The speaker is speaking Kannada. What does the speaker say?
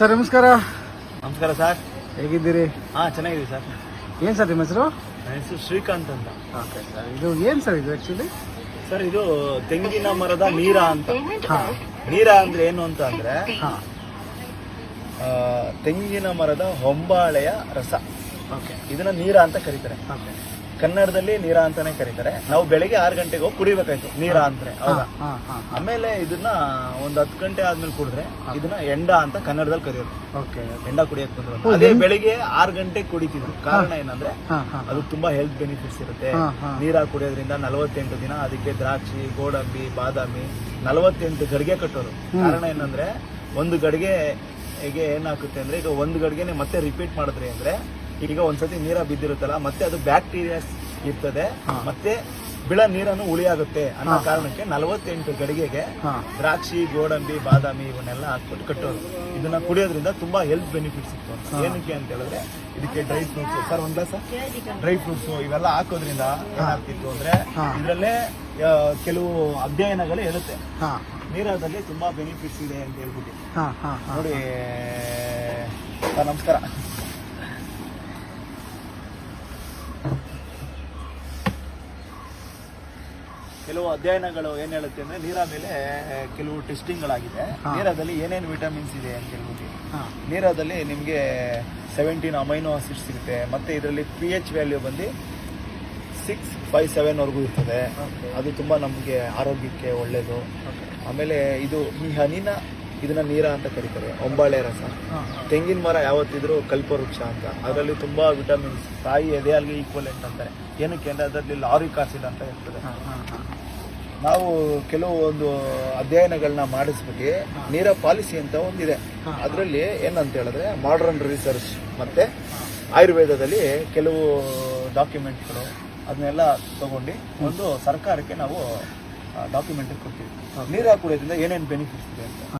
ಸರ್ ನಮಸ್ಕಾರ. ನಮಸ್ಕಾರ ಸರ್. ಹೇಗಿದ್ದೀರಿ? ಹಾ ಚೆನ್ನಾಗಿದೆ ಸರ್. ಏನು ಸರ್ ನಿಮ್ಮ ಹೆಸರು? ನನ್ನ ಹೆಸರು ಶ್ರೀಕಾಂತ್ ಅಂತ. ಓಕೆ ಸರ್ ಇದು ಏನು ಸರ್ ಇದು ಆ್ಯಕ್ಚುಲಿ ಸರ್ ಇದು ತೆಂಗಿನ ಮರದ ನೀರ ಅಂತ. ಹಾಂ. ನೀರ ಅಂದ್ರೆ ಏನು ಅಂತ ಅಂದ್ರೆ ಹಾಂ. ಆ, ತೆಂಗಿನ ಮರದ ಹೊಂಬಾಳೆಯ ರಸ. ಓಕೆ. ಇದನ್ನ ನೀರ ಅಂತ ಕರೀತಾರೆ. ಓಕೆ. ಕನ್ನಡದಲ್ಲಿ ನೀರ ಅಂತಾನೆ ಕರೀತಾರೆ. ನಾವು ಬೆಳಿಗ್ಗೆ ಆರು ಗಂಟೆಗೆ ಹೋಗಿ ಕುಡಿಬೇಕಾಯ್ತು ನೀರಾ ಅಂದ್ರೆ ಹೌದಾ? ಆಮೇಲೆ ಇದನ್ನ ಒಂದ್ ಹತ್ತು ಗಂಟೆ ಆದ್ಮೇಲೆ ಕುಡಿದ್ರೆ ಇದನ್ನ ಎಂಡ ಅಂತ ಕನ್ನಡದಲ್ಲಿ ಕರೆಯೋದು. ಎಂಡ ಕುಡಿಯಕ್ ಬಂದ್ರು ಅದೇ ಬೆಳಿಗ್ಗೆ ಆರು ಗಂಟೆಗೆ ಕುಡಿತಿದ್ರು. ಕಾರಣ ಏನಂದ್ರೆ ಅದು ತುಂಬಾ ಹೆಲ್ತ್ ಬೆನಿಫಿಟ್ಸ್ ಇರುತ್ತೆ. ನೀರ ಕುಡಿಯೋದ್ರಿಂದ ನಲವತ್ತೆಂಟು ದಿನ ಅದಕ್ಕೆ ದ್ರಾಕ್ಷಿ ಗೋಡಂಬಿ ಬಾದಾಮಿ ನಲವತ್ತೆಂಟು ಗಡಿಗೆ ಕಟ್ಟೋರು ಕಾರಣ ಏನಂದ್ರೆ ಒಂದು ಗಡಿಗೆ ಏನಾಗುತ್ತೆ ಅಂದ್ರೆ ಈಗ ಒಂದು ಗಡಿಗೆನೆ ಮತ್ತೆ ರಿಪೀಟ್ ಮಾಡಿದ್ರೆ ಅಂದ್ರೆ ಈಗ ಒಂದ್ಸತಿ ನೀರ ಬಿದ್ದಿರುತ್ತಲ್ಲ ಮತ್ತೆ ಅದು ಬ್ಯಾಕ್ಟೀರಿಯಾಸ್ ಇರ್ತದೆ ಮತ್ತೆ ಬಿಳ ನೀರನ್ನು ಉಳಿಯಾಗುತ್ತೆ ಅನ್ನೋ ಕಾರಣಕ್ಕೆ ನಲವತ್ತೆಂಟು ಗಡಿಗೆಗೆ ದ್ರಾಕ್ಷಿ ಗೋಡಂಬಿ ಬಾದಾಮಿ ಇವನ್ನೆಲ್ಲ ಹಾಕ್ಬಿಟ್ಟು ಕಟ್ಟೋದು. ಇದನ್ನ ಕುಡಿಯೋದ್ರಿಂದ ತುಂಬಾ ಹೆಲ್ತ್ ಬೆನಿಫಿಟ್ ಇತ್ತು ಏನಕ್ಕೆ ಅಂತ ಹೇಳಿದ್ರೆ ಇದಕ್ಕೆ ಡ್ರೈ ಫ್ರೂಟ್ಸ್ ಸರ್ ಒಂದ್ ಗ್ಲಾಸ್ ಡ್ರೈ ಫ್ರೂಟ್ಸ್ ಇವೆಲ್ಲ ಹಾಕೋದ್ರಿಂದ ಏನಾಗ್ತಿತ್ತು ಅಂದ್ರೆ. ಇದರಲ್ಲೇ ಕೆಲವು ಅಧ್ಯಯನಗಳು ಹೇಳುತ್ತೆ ನೀರಾದಲ್ಲಿ ತುಂಬಾ ಬೆನಿಫಿಟ್ಸ್ ಇದೆ ಅಂತ ಹೇಳ್ಬಿಟ್ಟು. ನೋಡಿ ನಮಸ್ಕಾರ. ಕೆಲವು ಅಧ್ಯಯನಗಳು ಏನ್ ಹೇಳುತ್ತೆ ಅಂದ್ರೆ ನೀರ ಮೇಲೆ ಕೆಲವು ಟೆಸ್ಟಿಂಗ್ಗಳಾಗಿದೆ ಆಗಿದೆ ನೀರದಲ್ಲಿ ಏನೇನು ವಿಟಮಿನ್ಸ್ ಇದೆ ಅಂತ ಹೇಳ್ಬಿಟ್ಟು ಹಾಂ. ನೀರದಲ್ಲಿ ನಿಮಗೆ ಸೆವೆಂಟೀನ್ ಅಮೈನೋ ಆಸಿಡ್ ಸಿಗುತ್ತೆ. ಮತ್ತೆ ಇದರಲ್ಲಿ ಪಿ ಎಚ್ ವ್ಯಾಲ್ಯೂ ಬಂದು ಸಿಕ್ಸ್ ಫೈವ್ ಸೆವೆನ್ವರೆಗೂ ಇರ್ತದೆ. ಅದು ತುಂಬ ನಮಗೆ ಆರೋಗ್ಯಕ್ಕೆ ಒಳ್ಳೆಯದು ಆಮೇಲೆ ಇದು ಈ ಹನಿನ ಇದನ್ನ ನೀರ ಅಂತ ಕರೀತಾರೆ ಒಂಬಾಳೆ ರಸ. ತೆಂಗಿನ ಮರ ಯಾವತ್ತಿದ್ರೂ ಕಲ್ಪವೃಕ್ಷ ಅಂತ. ಅದರಲ್ಲಿ ತುಂಬಾ ವಿಟಮಿನ್ಸ್ ತಾಯಿ ಎದೆಯಾಲ್ಗೆ ಈಕ್ವಲೆಂಟ್ ಅಂತಾರೆ. ಏನಕ್ಕೆ ಅಂದ್ರೆ ಅದರಲ್ಲಿ ಲಾರಿಕ್ ಆಸಿಡ್ ಅಂತ ಇರ್ತದೆ. ನಾವು ಕೆಲವು ಒಂದು ಅಧ್ಯಯನಗಳನ್ನ ಮಾಡಿಸ್ಬಿಟ್ಟು ನೀರ ಪಾಲಿಸಿ ಅಂತ ಒಂದಿದೆ. ಅದರಲ್ಲಿ ಏನಂತ ಹೇಳಿದ್ರೆ ಮಾಡರ್ನ್ ರಿಸರ್ಚ್ ಮತ್ತೆ ಆಯುರ್ವೇದದಲ್ಲಿ ಕೆಲವು ಡಾಕ್ಯುಮೆಂಟ್ಗಳು ಅದನ್ನೆಲ್ಲ ತಗೊಂಡು ಒಂದು ಸರ್ಕಾರಕ್ಕೆ ನಾವು ಡಾಕ್ಯುಮೆಂಟ್ ಕೊಡ್ತೀವಿ. ನೀರು ಕುಡಿಯೋದ್ರಿಂದ ಏನೇನು ಬೆನಿಫಿಟ್ಸ್ ಇದೆ ಅಂತ.